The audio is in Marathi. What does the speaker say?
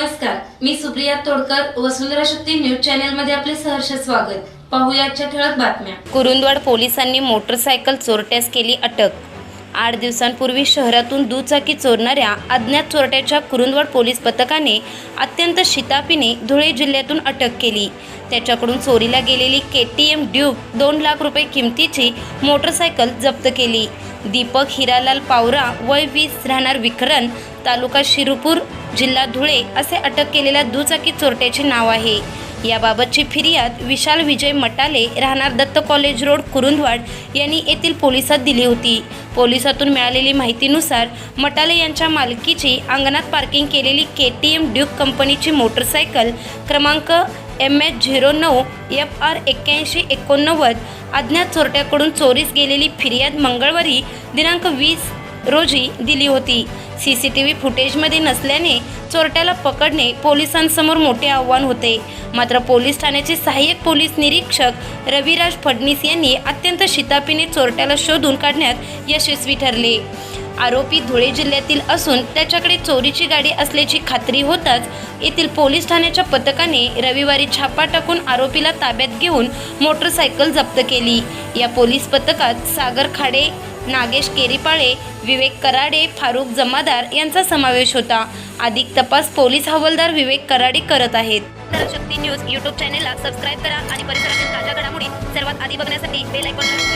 नमस्कार मी सुप्रिया तोडकर वसुंधरा शक्ती न्यूज चॅनलमध्ये आपले सहर्ष स्वागत. पाहुयाच्या ठळक बातम्या. कुरुंदवाड पोलिसांनी मोटरसायकल चोरट्यास केली अटक. आठ दिवसांपूर्वी शहरातून दुचाकी चोरणाऱ्या अज्ञात चोरट्याच्या कुरुंदवड पोलीस पथकाने अत्यंत शितापीने धुळे जिल्ह्यातून अटक केली. त्याच्याकडून चोरीला गेलेली के टी एम ड्यूक दोन लाख रुपये किमतीची मोटरसायकल जप्त केली. दीपक हिरालाल पावरा वय वीस राहणार विक्रन तालुका शिरूपूर जिल्हा धुळे असे अटक केलेल्या दुचाकी चोरट्याचे नाव आहे. याबाबतची फिर्याद विशाल विजय मटाले राहणार दत्त कॉलेज रोड कुरुंदवाड यांनी येथील पोलिसात दिली होती. पोलिसातून मिळालेली माहितीनुसार मटाले यांच्या मालकीची अंगणात पार्किंग केलेली के टी एम ड्यूक कंपनीची मोटरसायकल क्रमांक एम एच झिरो नऊ एफ आर एक्क्याऐंशी एकोणनव्वद अज्ञात चोरट्याकडून चोरीस गेलेली फिर्याद मंगळवारी दिनांक वीस रोजी दिली होती. सी सी टी व्ही फुटेजमध्ये नसल्याने चोरट्याला पकडणे पोलिसांसमोर मोठे आव्हान होते. मात्र पोलीस ठाण्याचे सहाय्यक पोलीस निरीक्षक रविराज फडणीस यांनी अत्यंत शितापीने चोरट्याला शोधून काढण्यात यशस्वी ठरले. आरोपी धुळे जिल्ह्यातील असून त्याच्याकडे चोरीची गाडी असल्याची खात्री होताच येथील पोलीस ठाण्याच्या पथकाने रविवारी छापा टाकून आरोपीला ताब्यात घेऊन मोटरसायकल जप्त केली. या पोलीस पथकात सागर खाडे नागेश केरीपाळे विवेक कराडे फारुख जमादार यांचा समावेश होता. अधिक तपास पोलीस हवालदार विवेक कराडे करत आहेत. शक्ती न्यूज यूट्यूब चॅनेलला सबस्क्राईब करा आणि परिसरातील ताज्या घडामोडी सर्वात आधी बघण्यासाठी बेल आयकॉनवर